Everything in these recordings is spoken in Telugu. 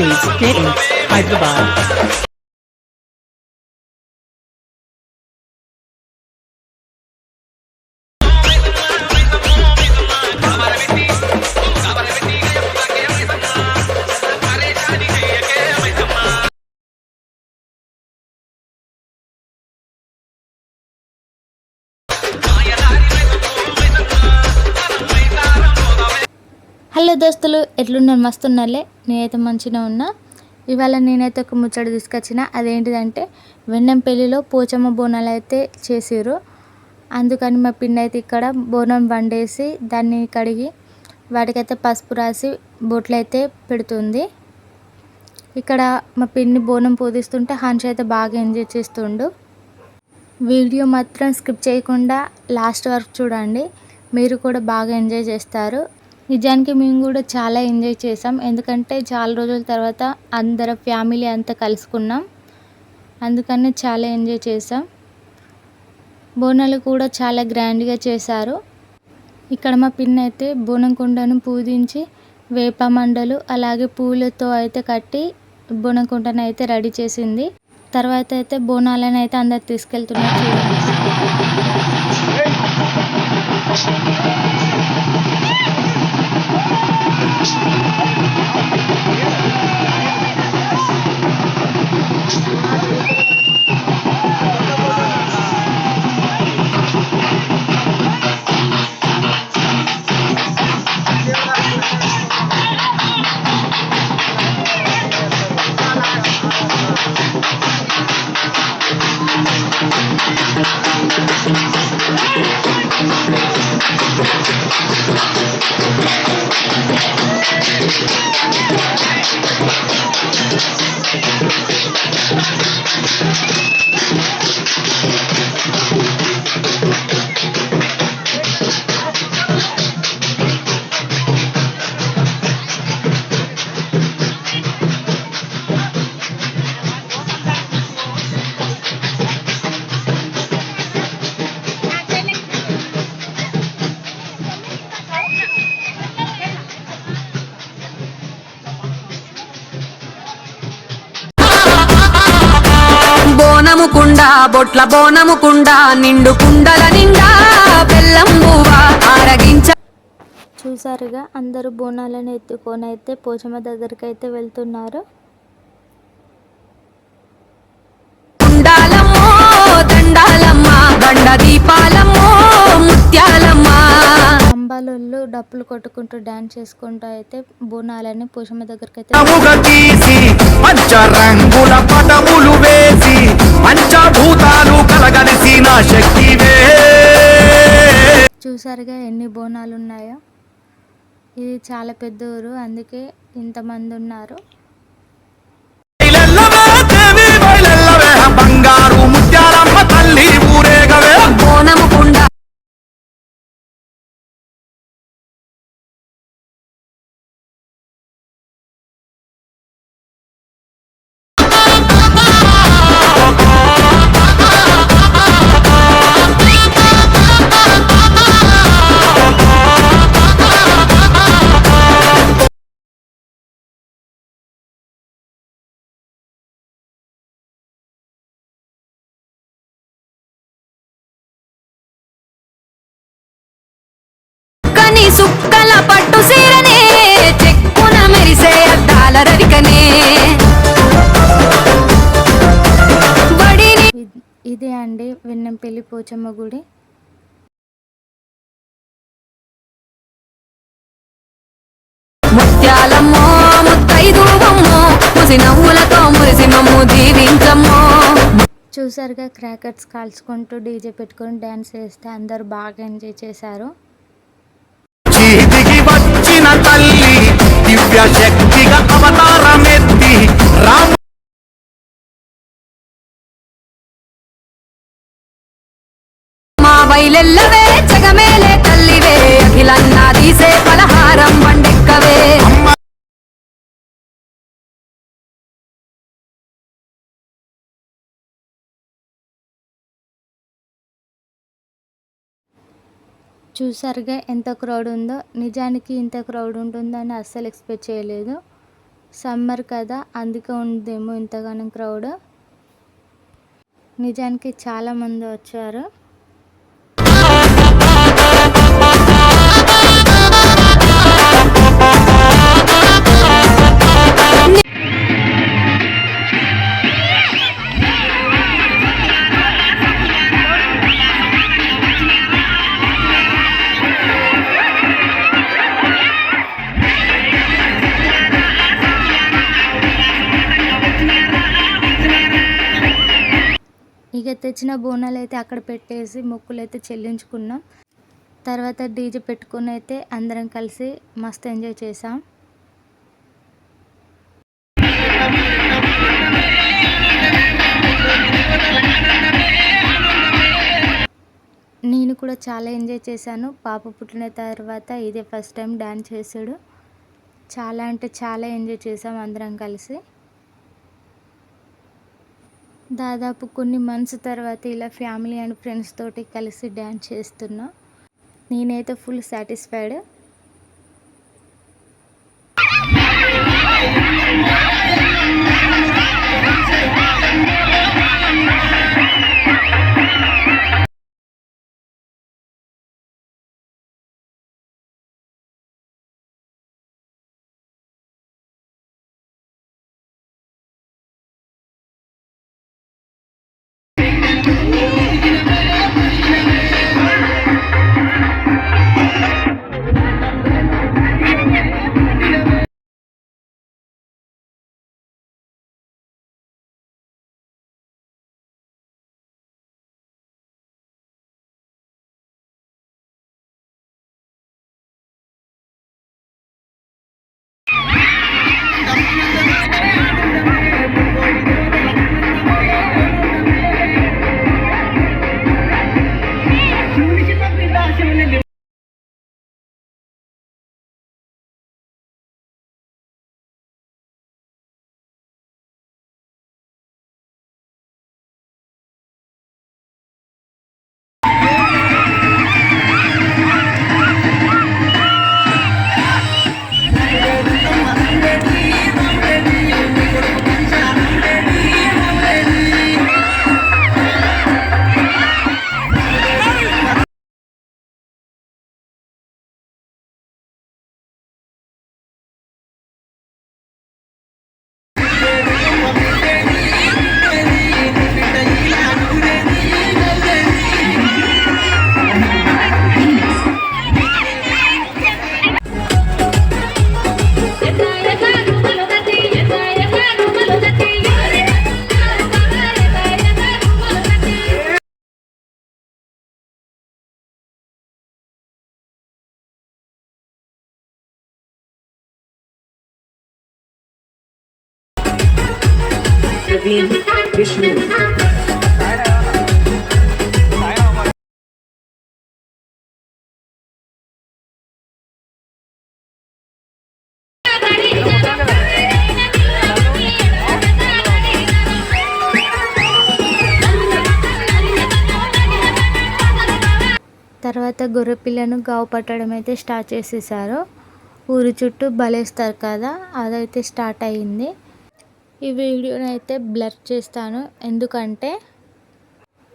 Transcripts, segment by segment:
States, KX, Hyderabad. హలో దోస్తులు ఎట్లున్నారు? మస్తున్నారులే నేనైతే మంచిగా ఉన్నా. ఇవాళ నేనైతే ఒక ముచ్చట తీసుకొచ్చిన. అదేంటిదంటే వెన్నం పెళ్ళిలో పోచమ్మ బోనాలు అయితే చేసిర్రు. అందుకని మా పిన్ని అయితే ఇక్కడ బోనం వండేసి దాన్ని కడిగి వాటికైతే పసుపు రాసి బొట్లు అయితే పెడుతుంది. ఇక్కడ మా పిన్ని బోనం పూజిస్తుంటే హంష అయితే బాగా ఎంజాయ్ చేస్తుండు. వీడియో మాత్రం స్కిప్ చేయకుండా లాస్ట్ వరకు చూడండి. మీరు కూడా బాగా ఎంజాయ్ చేస్తారు. నిజానికి మేము కూడా చాలా ఎంజాయ్ చేసాం ఎందుకంటే చాలా రోజుల తర్వాత అందరం ఫ్యామిలీ అంతా కలుసుకున్నాం. అందుకనే చాలా ఎంజాయ్ చేసాం బోనాలు కూడా చాలా గ్రాండ్గా చేశారు. ఇక్కడ మా పిన్న అయితే బోనం కుండను పూజించి వేప మండలు అలాగే పూలతో అయితే కట్టి బోనం కుండను అయితే రెడీ చేసింది. తర్వాత అయితే బోనాలను అయితే అందరు తీసుకెళ్తున్నారు కుండ బొట్ల బోనము కుండ నిండు కుండల నిండా బెల్లం ఆరగించ చూసారుగా అందరూ బోనాలను ఎత్తుకొని అయితే పోచమ్మ దగ్గరికి అయితే వెళ్తున్నారు. కుండాలమ్మో దండాలమ్మ బండ దీపాలమ్మో ముత్యాలమ్మ అంబాలోళ్ళు డప్పులు కొట్టుకుంటూ డాన్స్ చేసుకుంటూ అయితే బోనాలని పోచమ్మ దగ్గరికి అయితే చూసారుగా ఎన్ని బోనాలు ఉన్నాయో ఇది చాలా పెద్ద ఊరు అందుకే ఇంతమంది ఉన్నారు. సుక్కల పట్టు సీరనే చెక్కున మెరిసే అద్దాల రవికనే ఇద్- ఇదే అండి వెన్నెంపల్లి పోచమ్మ గుడి. ముత్యాలమ్మో ముత్తైదువమ్మో ముసి నవ్వులతో మురిసి మమ్ము దీవించమ్మో. చూసారుగా క్రాకర్స్ కాల్చుకుంటూ డీజే పెట్టుకొని డ్యాన్స్ చేస్తే అందరూ బాగా ఎంజాయ్ చేశారు. దివ్య శక్తిగా అవతారమెత్తి రామ మా చూసారుగా ఎంత క్రౌడ్ ఉందో. నిజానికి ఇంత క్రౌడ్ ఉంటుందని అస్సలు ఎక్స్పెక్ట్ చేయలేదు. సమ్మర్ కదా అందుకే ఉందేమో ఇంతగానం క్రౌడ్ నిజానికి చాలామంది వచ్చారు. ఇక తెచ్చిన బోనాలు అయితే అక్కడ పెట్టేసి మొక్కులు అయితే చెల్లించుకున్నాం. తర్వాత డీజే పెట్టుకుని అయితే అందరం కలిసి మస్తు ఎంజాయ్ చేసాం నేను కూడా చాలా ఎంజాయ్ చేశాను. పాప పుట్టిన తర్వాత ఇదే ఫస్ట్ టైం డ్యాన్స్ చేశాడు. చాలా అంటే చాలా ఎంజాయ్ చేసాం అందరం కలిసి. దాదాపు కొన్ని మంత్స్ తర్వాత ఇలా ఫ్యామిలీ అండ్ ఫ్రెండ్స్ తోటి కలిసి డ్యాన్స్ చేస్తున్నా. నేనైతే ఫుల్ సాటిస్ఫైడ్. తర్వాత గొర్రెపిల్లను గావు పట్టడం అయితే స్టార్ట్ చేసేసారు. ఊరి చుట్టూ బలేస్తారు కదా అదైతే స్టార్ట్ అయ్యింది. ఈ వీడియోని అయితే బ్లర్ చేస్తాను. ఎందుకంటే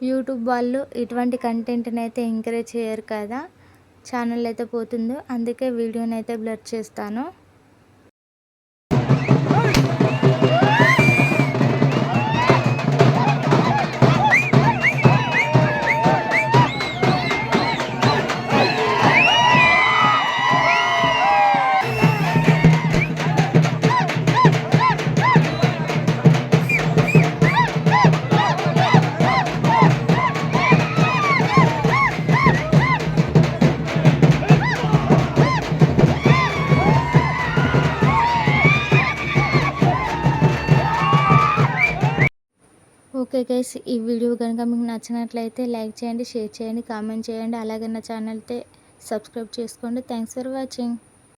యూట్యూబ్ వాళ్ళు ఇటువంటి కంటెంట్ని అయితే ఎంకరేజ్ చేయరు కదా. ఛానల్ అయితే పోతుందో. అందుకే వీడియోని అయితే బ్లర్ చేస్తాను. ఓకే గైస్ ఈ వీడియో కనుక మీకు నచ్చినట్లయితే లైక్ చేయండి షేర్ చేయండి కామెంట్ చేయండి. అలాగే నా ఛానల్ అయితే సబ్స్క్రైబ్ చేసుకోండి. Thanks for watching.